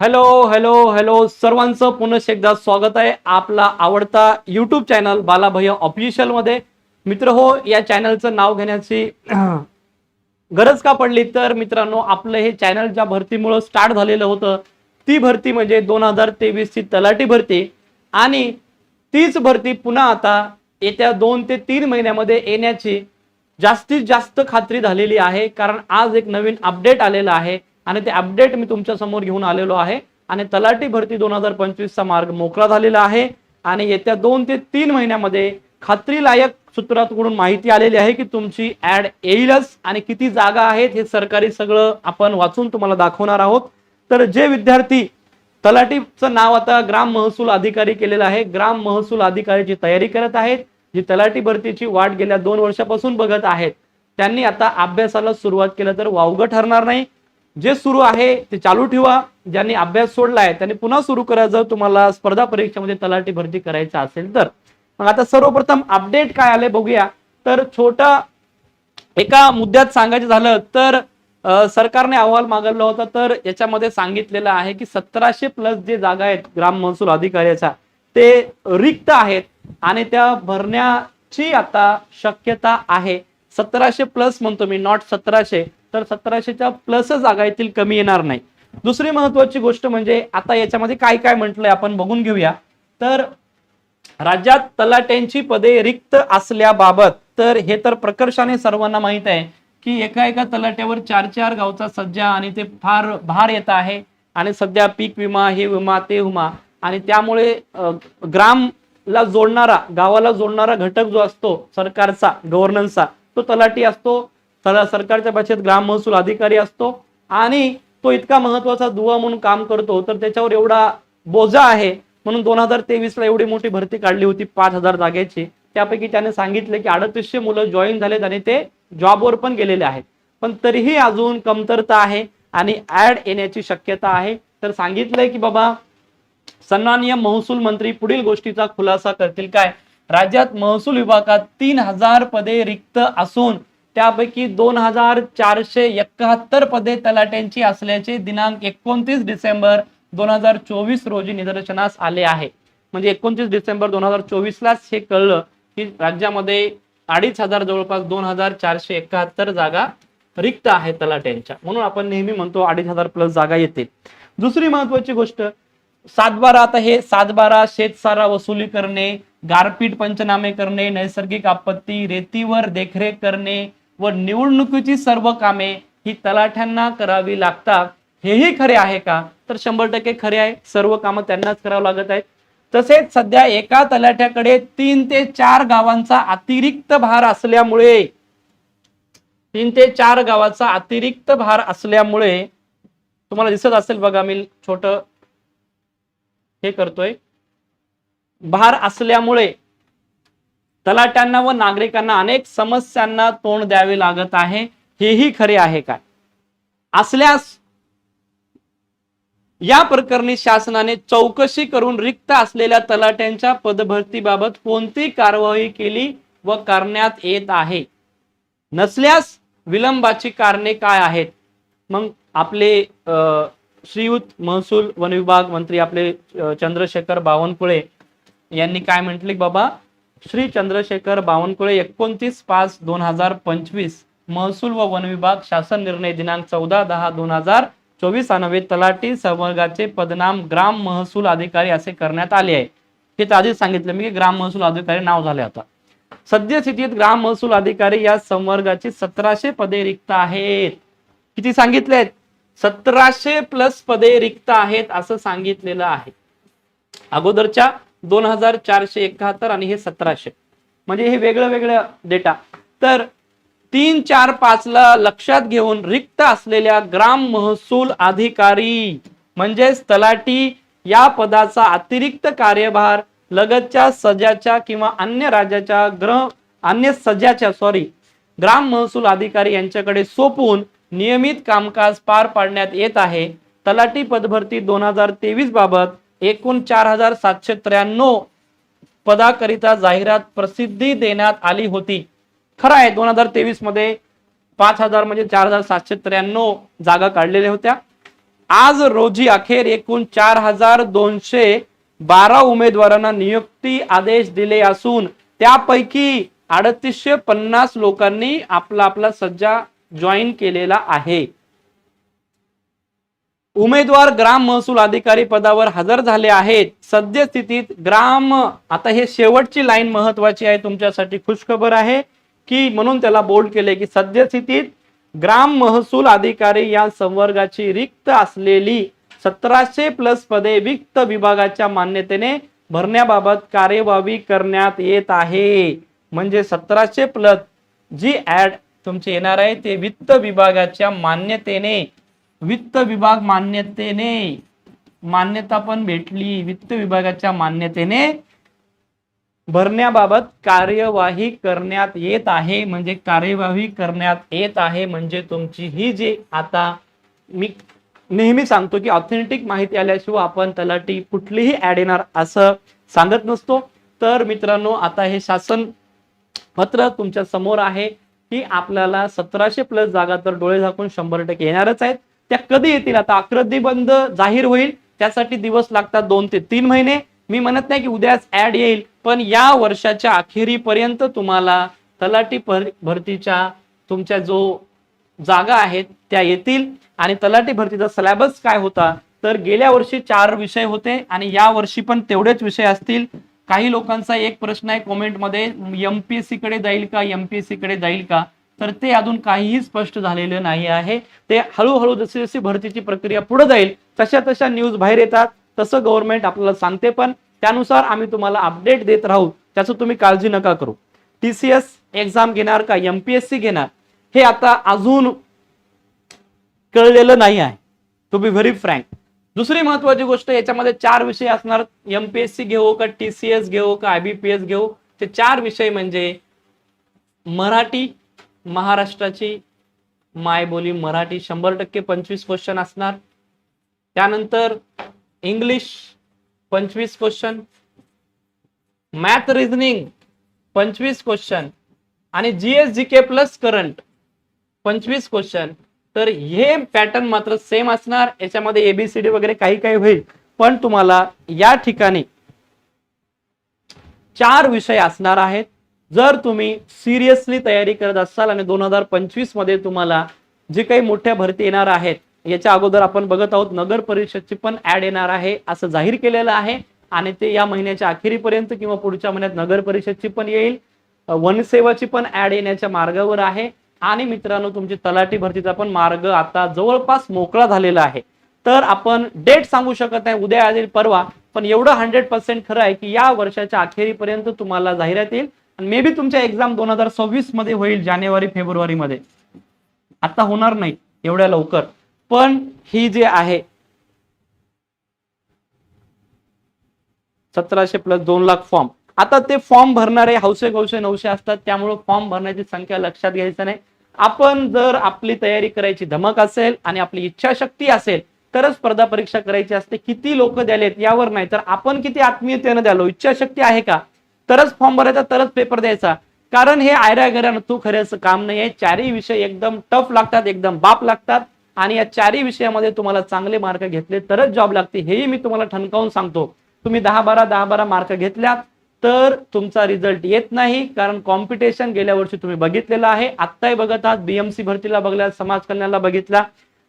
Hello hello hello सर्वांचं पुनश एकदा स्वागत आहे आपला आवडता युट्यूब चॅनल बालाभैया ऑफिशियलमध्ये. मित्र हो या चॅनलचं नाव घेण्याची गरज का पडली? तर मित्रांनो आपलं हे चॅनल ज्या भरतीमुळं स्टार्ट झालेलं होतं ती भरती म्हणजे दोन हजार तेवीसची तलाठी भरती. आणि तीच भरती पुन्हा आता येत्या दोन ते तीन महिन्यामध्ये येण्याची जास्तीत जास्त खात्री झालेली आहे. कारण आज एक नवीन अपडेट आलेलं आहे. आणि ते अपडेट मी तुमच्यासमोर घेऊन आलेलो आहे. आणि तलाठी भरती दोन हजार पंचवीसचा मार्ग मोकळा झालेला आहे. आणि येत्या दोन ते तीन महिन्यामध्ये खात्रीलायक सूत्रातकडून माहिती आलेली आहे की तुमची ऍड येईलच आणि किती जागा आहेत हे सरकारी सगळं आपण वाचून तुम्हाला दाखवणार आहोत. तर जे विद्यार्थी तलाठीचं नाव आता ग्राम महसूल अधिकारी केलेलं आहे. ग्राम महसूल अधिकारीची तयारी करत आहेत जी तलाठी भरतीची वाट गेल्या दोन वर्षापासून बघत आहेत त्यांनी आता अभ्यासाला सुरुवात केलं तर वावगं ठरणार नाही. जे सुरू आहे ते चालू ठेवा. ज्यांनी अभ्यास सोडला आहे त्यांनी पुन्हा सुरू करा जर तुम्हाला स्पर्धा परीक्षेमध्ये तलाठी भरती करायचं असेल तर. मग आता सर्वप्रथम अपडेट काय आले बघूया. तर छोटा एका मुद्द्यात सांगायचं झालं तर सरकारने अहवाल मागवला होता. तर याच्यामध्ये सांगितलेलं आहे की सतराशे प्लस जे जागा आहेत ग्राम महसूल अधिकाऱ्याच्या ते रिक्त आहेत. आणि त्या भरण्याची आता शक्यता आहे. सतराशे प्लस म्हणतो मी नॉट सतराशे. तर सतराशेच्या प्लस जागा येतील कमी येणार नाही. दुसरी महत्वाची गोष्ट म्हणजे आता याच्यामध्ये काय काय म्हटलंय आपण बघून घेऊया. तर राज्यात तलाट्यांची पदे रिक्त असल्याबाबत तर हे तर प्रकर्षाने सर्वांना माहीत आहे की एका एका तलाट्यावर चार चार गावचा सज्जा आणि ते फार भार येत आहे. आणि सध्या पीक विमा हे विमा ते विमा. आणि त्यामुळे ग्राम ला जोडणारा गावाला जोडणारा घटक जो असतो सरकारचा गव्हर्नन्सचा तो तलाठी असतो. तला सरकारच्या भाषेत ग्राम महसूल अधिकारी असतो. आणि तो इतका महत्त्वाचा दुवा म्हणून काम करतो तर त्याच्यावर एवढा बोजा आहे. म्हणून दोन हजार तेवीस ला एवढी मोठी भरती काढली होती पाच हजार जागेची. त्यापैकी त्याने सांगितले की अडतीसशे मुलं जॉईन झालेत आणि ते जॉबवर पण गेलेले आहेत. पण तरीही अजून कमतरता आहे आणि ऍड येण्याची शक्यता आहे. तर सांगितलंय की बाबा सन्माननीय महसूल मंत्री पुढील गोष्टीचा खुलासा करतील काय? राज्यात महसूल विभागात तीन हजार पदे रिक्त असून त्यापैकी दोन हजार चारशे एकाहत्तर पदे तलाट्यांची असल्याचे दिनांक एकोणतीस डिसेंबर दोन हजार चोवीस रोजी निदर्शनास आले आहे. म्हणजे एकोणतीस डिसेंबर दोन हजार चोवीसलाच हे कळलं की राज्यामध्ये अडीच हजार जवळपास दोन हजार चारशे एकाहत्तर जागा रिक्त आहेत तलाट्यांच्या. म्हणून आपण नेहमी म्हणतो अडीच हजार प्लस जागा येते दुसरी महत्वाची गोष्ट सातबारा आता हे सातबारा शेतसारा वसुली करणे गारपीट पंचनामे करणे नैसर्गिक आपत्ती रेतीवर देखरेख करणे व निवडणुकीची सर्व कामे ही तलाठ्यांना करावी लागतात. हेही खरे आहे का? तर शंभर टक्के खरे आहे. सर्व कामं त्यांनाच करावं लागत आहेत. तसेच सध्या एका तलाठ्याकडे तीन ते चार गावांचा अतिरिक्त भार असल्यामुळे तीन ते चार गावाचा अतिरिक्त भार असल्यामुळे तुम्हाला दिसत असेल बघा मी छोट हे करतोय. भार असल्यामुळे तलाट्यांना व नागरिकांना अनेक समस्यांना तोंड द्यावे लागत आहे. हेही खरे आहे काय असल्यास या प्रकरणी शासनाने चौकशी करून रिक्त असलेल्या तलाट्यांच्या पदभरतीबाबत कोणती कारवाई केली व करण्यात येत आहे? नसल्यास विलंबाची कारणे काय आहेत? मग आपले श्रीयुत महसूल वन विभाग मंत्री आपले चंद्रशेखर बावनकुळे यांनी काय म्हटले बाबा? श्री चंद्रशेखर बावनकुळे एकोणतीस पाच दोन हजार पंचवीस महसूल व वन विभाग शासन निर्णय दिनांक चौदा दहा दोन हजार चोवीस नव्हे तलाठी संवर्गाचे पदनाम ग्राम महसूल अधिकारी असे करण्यात आले आहे. हे तर आधीच सांगितलं मी की ग्राम महसूल अधिकारी नाव झाले आता. सद्यस्थितीत ग्राम महसूल अधिकारी या संवर्गाची सतराशे पदे रिक्त आहेत. किती सांगितलेत सतराशे प्लस पदे रिक्त आहेत असं सांगितलेलं आहे. अगोदरच्या दोन हजार चारशे एकाहत्तर आणि हे सतराशे. म्हणजे हे वेगळं वेगळं डेटा. तर तीन चार पाच ला लक्षात घेऊन रिक्त असलेल्या ग्राम महसूल अधिकारी म्हणजेच तलाठी या पदाचा अतिरिक्त कार्यभार लगतच्या सजाच्या किंवा अन्य राज्याच्या ग्रह अन्य सजाच्या सॉरी ग्राम महसूल अधिकारी यांच्याकडे सोपून नियमित कामकाज पार पाडण्यात येत आहे. तलाठी पदभरती दोन हजार तेवीस बाबत एकूण चार हजार सातशे त्र्याण्णव पदाकरिता जाहिरात प्रसिद्धी देण्यात आली होती. खरं आहे दोन हजार तेवीसमध्ये पाच हजार म्हणजे चार हजार सातशे त्र्याण्णव जागा काढलेल्या होत्या. आज रोजी अखेर एकूण चार हजार दोनशे बारा उमेदवारांना नियुक्ती आदेश दिले असून त्यापैकी अडतीसशे पन्नास लोकांनी आपला आपला सज्जा जॉईन केलेला आहे. उमेदवार ग्राम महसूल अधिकारी पदावर हजर झाले आहेत. सद्यस्थितीत ग्राम आता हे शेवटची लाईन महत्वाची आहे तुमच्यासाठी खुशखबर आहे की म्हणून त्याला बोल्ड केले की सद्यस्थितीत ग्राम महसूल अधिकारी या संवर्गाची रिक्त असलेली सतराशे प्लस पदे वित्त विभागाच्या मान्यतेने भरण्याबाबत कार्यवाही करण्यात येत आहे. म्हणजे सतराशे प्लस जी ऍड तुमचे येणार आहे ते वित्त विभागाच्या मान्यतेने. वित्त विभाग मान्यतेने. मान्यता पण भेटली वित्त विभागाच्या मान्यतेने. भरण्याबाबत कार्यवाही करण्यात येत आहे. म्हणजे कार्यवाही करण्यात येत आहे म्हणजे तुमची ही जी आता मी नेहमी सांगतो की ऑथेंटिक माहिती आल्याशिवाय आपण तलाठी कुठलीही ऍड येणार असं सांगत नसतो. तर मित्रांनो आता हे शासन पत्र तुमच्यासमोर आहे. की आपल्याला सतराशे प्लस जागा तर डोळे झाकून शंभर टक्के येणारच आहेत. त्या कधी येतील? आता अक्रदी बंद जाहीर होईल. त्यासाठी दिवस लागतात दोन ते तीन महिने. मी म्हणत नाही की उद्याच ऍड येईल पण या वर्षाच्या अखेरीपर्यंत तुम्हाला तलाठी भरतीच्या तुमच्या जो जागा आहेत त्या येतील. आणि तलाठी भरतीचा सिलेबस काय होता? तर गेल्या वर्षी चार विषय होते आणि या वर्षी पण तेवढेच विषय असतील. काही लोकांचा एक प्रश्न आहे कॉमेंटमध्ये एमपीएससी कडे जाईल का एमपीएससी कडे जाईल का? तर ते अजून काहीही स्पष्ट झालेलं नाही आहे. ते हळूहळू जशी जशी भरतीची प्रक्रिया पुढे जाईल तशा तशा न्यूज बाहेर येतात. तसं गव्हर्नमेंट आपल्याला सांगते पण त्यानुसार आम्ही तुम्हाला अपडेट देत राहू. त्याचं तुम्ही काळजी नका करू. टी सी एस एक्झाम घेणार का एमपीएससी घेणार? हे आता अजून कळलेलं नाही आहे. टू बी व्हेरी फ्रँक दुसरी महत्वाची गोष्ट याच्यामध्ये चार विषय असणार. एमपीएससी घेऊ का टीसीएस घेऊ का आयबीपीएस घेऊ ते चार विषय म्हणजे मराठी महाराष्ट्राची मायबोली मराठी शंभर टक्के पंचवीस क्वेश्चन असणार. त्यानंतर इंग्लिश पंचवीस क्वेश्चन मॅथ रिझनिंग पंचवीस क्वेश्चन आणि GS G K plus current पंचवीस क्वेश्चन तर हे पॅटर्न मात्र सेम असणार. याच्यामध्ये एबीसीडी वगैरे काही काही होईल. पण तुम्हाला या ठिकाणी चार विषय असणार आहेत. जर तुम्ही सिरियसली तयारी करत असाल आणि दोन हजार पंचवीसमध्ये तुम्हाला जे काही मोठ्या भरती येणार आहेत याच्या अगोदर आपण बघत आहोत नगर परिषदची पण ऍड येणार आहे असं जाहीर केलेलं आहे. आणि ते या महिन्याच्या अखेरीपर्यंत किंवा पुढच्या महिन्यात नगर परिषदची पण येईल. वनसेवाची पण ऍड येण्याच्या मार्गावर आहे. आणि मित्रांनो तुमची तलाठी भरतीचा पण मार्ग आता जवळपास मोकळा झालेला आहे. तर आपण डेट सांगू शकत नाही उद्या येईल परवा. पण एवढं हंड्रेड पर्सेंट खरं आहे की या वर्षाच्या अखेरीपर्यंत तुम्हाला जाहिरात येईल आणि मे बी तुमच्या एक्झाम दोन हजार सव्वीसमध्ये होईल जानेवारी फेब्रुवारी मध्ये आता होणार नाही एवढ्या लवकर. पण ही जे आहे सतराशे प्लस दोन लाख फॉर्म. आता ते फॉर्म भरणारे हौसे गौसे नऊशे असतात त्यामुळे फॉर्म भरण्याची संख्या लक्षात घ्यायचं नाही. आपण जर आपली तयारी करायची धमक असेल आणि आपली इच्छाशक्ती असेल तरच स्पर्धा परीक्षा करायची असते. किती लोक द्यालेत यावर नाही. तर आपण किती आत्मीयतेनं द्यालो? इच्छाशक्ती आहे का? तरच फॉर्म भरायचा तरच पेपर द्यायचा. कारण हे आयरा गऱ्यानं तू खऱ्याचं काम नाही आहे. चारही विषय एकदम टफ लागतात एकदम बाप लागतात. आणि या चारही विषयामध्ये तुम्हाला चांगले मार्क घेतले तरच जॉब लागते. हेही मी तुम्हाला ठणकावून सांगतो. तुम्ही दहा बारा दहा बारा मार्क घेतल्यात. तर तुमचा रिझल्ट येत नाही कारण कॉम्पिटिशन गेल्या वर्षी तुम्ही बघितलेलं आहे. आत्ताही बघत आहात बीएमसी भरतीला बघल्या समाज कल्याणला बघितला.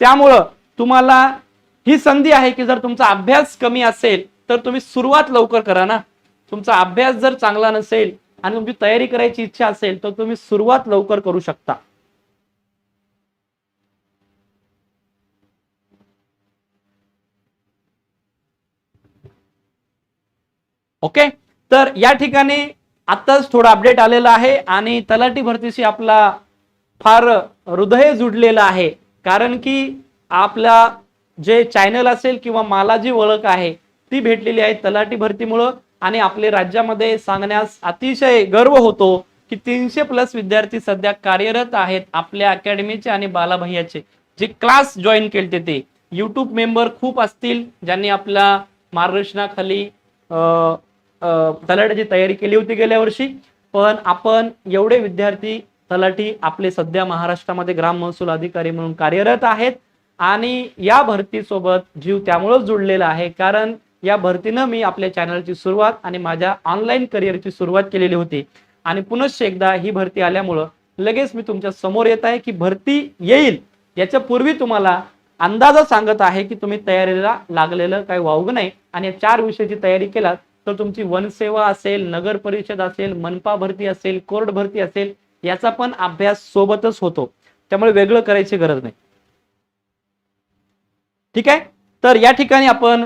त्यामुळं तुम्हाला ही संधी आहे की जर तुमचा अभ्यास कमी असेल तर तुम्ही सुरुवात लवकर करा ना. तुमचा अभ्यास जर चांगला नसेल आणि तुमची तयारी करायची इच्छा असेल तर तुम्ही सुरुवात लवकर करू शकता. ओके? तर या ठिकाणी आत्ताच थोडं अपडेट आलेलं आहे आणि तलाठी भरतीशी आपला फार हृदय जुडलेलं आहे. कारण की आपला जे चॅनल असेल किंवा मला जी ओळख आहे ती भेटलेली आहे तलाठी भरतीमुळं आणि आपले राज्यामध्ये सांगण्यास अतिशय गर्व होतो की तीनशे प्लस विद्यार्थी सध्या कार्यरत आहेत आपल्या अकॅडमीचे आणि बालाभैयाचे. जे क्लास जॉईन केले ते. युट्यूब मेंबर खूप असतील ज्यांनी आपल्या मार्गदर्शनाखाली तलाठ्याची तयारी केली होती गेल्या वर्षी पण आपण एवढे विद्यार्थी तलाठी आपले सध्या महाराष्ट्रामध्ये ग्राम महसूल अधिकारी म्हणून कार्यरत आहेत आणि या भरतीसोबत जीव त्यामुळेच जुडलेला आहे कारण या भरतीनं मी आपल्या चॅनलची सुरुवात आणि माझ्या ऑनलाईन करिअरची सुरुवात केलेली होती. आणि पुनश्च एकदा ही भरती आल्यामुळं लगेच मी तुमच्यासमोर येत आहे की भरती येईल याच्या पूर्वी तुम्हाला अंदाजा सांगत आहे की तुम्ही तयारीला लागलेलं काही वावग नाही. आणि या चार विषयाची तयारी केलात तर तुमची वनसेवा असेल नगर परिषद असेल मनपा भरती असेल कोर्ट भरती असेल याचा पण अभ्यास सोबतच होतो. त्यामुळे वेगळं करायची गरज नाही. ठीक आहे? तर या ठिकाणी आपण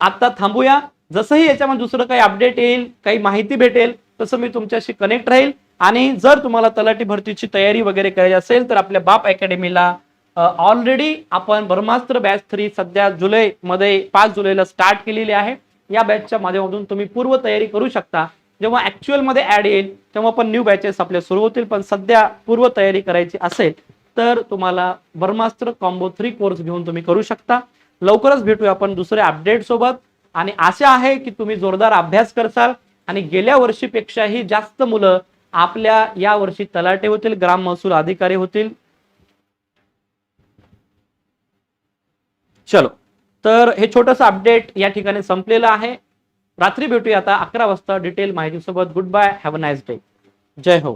आता थांबूया. जसंही याच्यामध्ये दुसरं काही अपडेट येईल काही माहिती भेटेल तसं मी तुमच्याशी कनेक्ट राहील. आणि जर तुम्हाला तलाठी भरतीची तयारी वगैरे करायची असेल तर आपल्या बाप अकॅडमीला ऑलरेडी आपण ब्रह्मास्त्र बॅच थ्री सध्या जुलै मध्ये पाच जुलैला स्टार्ट केलेली आहे. या बॅचच्या माध्यमातून तुम्ही पूर्व तयारी करू शकता. जेव्हा ऍक्च्युअलमध्ये ऍड येईल तेव्हा पण न्यू बॅचेस आपल्या सुरू होतील पण सध्या पूर्व तयारी करायची असेल तर तुम्हाला ब्रह्मास्त्र कॉम्बो थ्री कोर्स घेऊन तुम्ही करू शकता. लवकरच भेटूया आपण दुसऱ्या अपडेट सोबत. आणि आशा आहे की तुम्ही जोरदार अभ्यास करसाल. आणि गेल्या वर्षीपेक्षाही जास्त मुलं आपल्या या वर्षी तलाटे होतील ग्राम महसूल अधिकारी होतील. चलो. तर हे छोटंसं अपडेट या ठिकाणी संपलेलं आहे. रात्री भेटूया आता अकरा वाजता. Detail माहितीसोबत. Good bye have a nice day जय हो.